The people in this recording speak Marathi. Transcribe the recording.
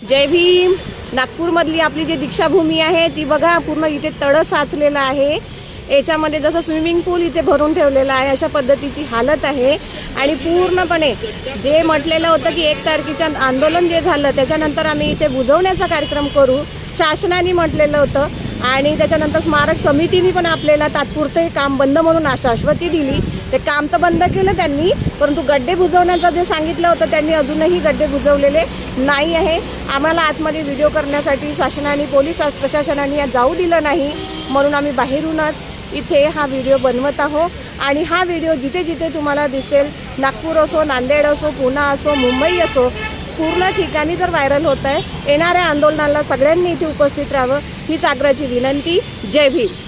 जय भीम. नागपूरमधली आपली जी दीक्षाभूमी आहे ती बघा पूर्ण इथे तळं साचलेलं आहे. याच्यामध्ये जसं स्विमिंग पूल इथे भरून ठेवलेला आहे अशा पद्धतीची हालत आहे. आणि पूर्णपणे जे म्हटलेलं होतं की एक तारखेच्या आंदोलन जे झालं त्याच्यानंतर आम्ही इथे बुजवण्याचा कार्यक्रम करू शासनाने म्हटलेलं होतं. आणि त्याच्यानंतर स्मारक समितीने पण आपल्याला तात्पुरते हे काम बंद म्हणून आश्वासवती दिली. ते काम तर बंद केलं त्यांनी परंतु गड्डे बुजवण्याचं जे सांगितलं होतं त्यांनी अजूनही गड्डे बुजवलेले नाही आहे. आम्हाला आतमध्ये व्हिडिओ करण्यासाठी शासनाने पोलीस प्रशासनाने जाऊ दिलं नाही म्हणून आम्ही बाहेरूनच इथे हा व्हिडिओ बनवत आहो आणि हा व्हिडिओ जिथे जिथे तुम्हाला दिसेल नागपूर असो नांदेड असो पुणा असो मुंबई असो पूर्ण ठिकाणी जर व्हायरल होत आहे येणाऱ्या आंदोलनाला सगळ्यांनी इथे उपस्थित राहावं हीच आग्रहाची विनंती. जय भीम.